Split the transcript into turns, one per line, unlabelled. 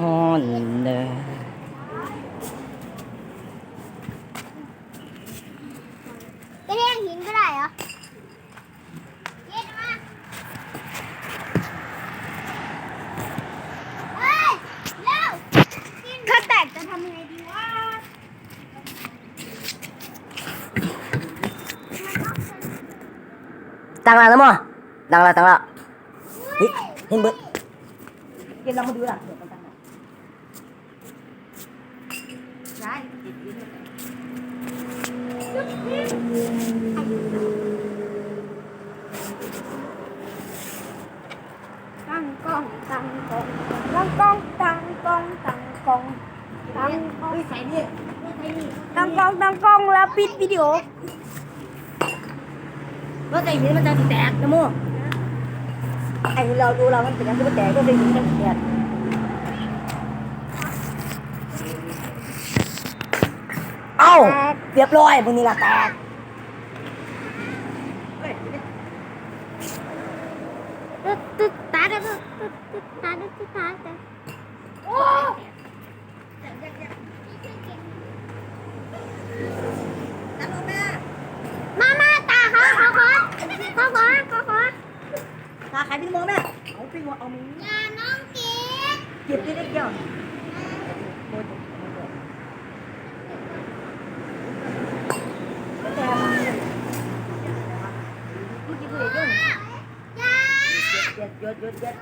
อนเด้อ
ก็เรียกหินก็ได้เหรอเย็นมาเฮ้ยเร็วถ้าแตกจะทำยังไงดีวะ
ตั้งแล้วนะมั้งตั้งแล้วตั้งแล้วเฮ้ยเห็นเบิดเย็นเรามาดูล่ะ เดี๋ยวมันตั้งแล้วใช่ติดอยู่ด้วย
ตั้งกล้องตั้งกล้องตั้งกล้องตั้งกล้องตั้งกล้องตั้งกล้อง
เฮ้ยใส่นี่
ตั้งกล้องตั้งกล้องแล้วปิดวิดีโอ
รถใส่หินมันจะสิแตกนะมั้งไอ้เราดูเรามันเป็นยังไงมันแตกก็ใส่หินมันแตกเอ้าเรียบร้อยพวกนี้ละแตก
ตึ๊ดตึ๊ดตาตึ๊ดตึ๊ดตึ๊ดตาตึ๊ดตึ๊ดตาตึ๊ดโอ้มามาตาขอขอขอขอขอขอขอ
ตาใครพี่โมแม่เอาพี่โมเอามือ
อย่าน้องเก็บ
เก็บได้เล็กเดียว Gel buraya gel. Gel gel gel gel. gel.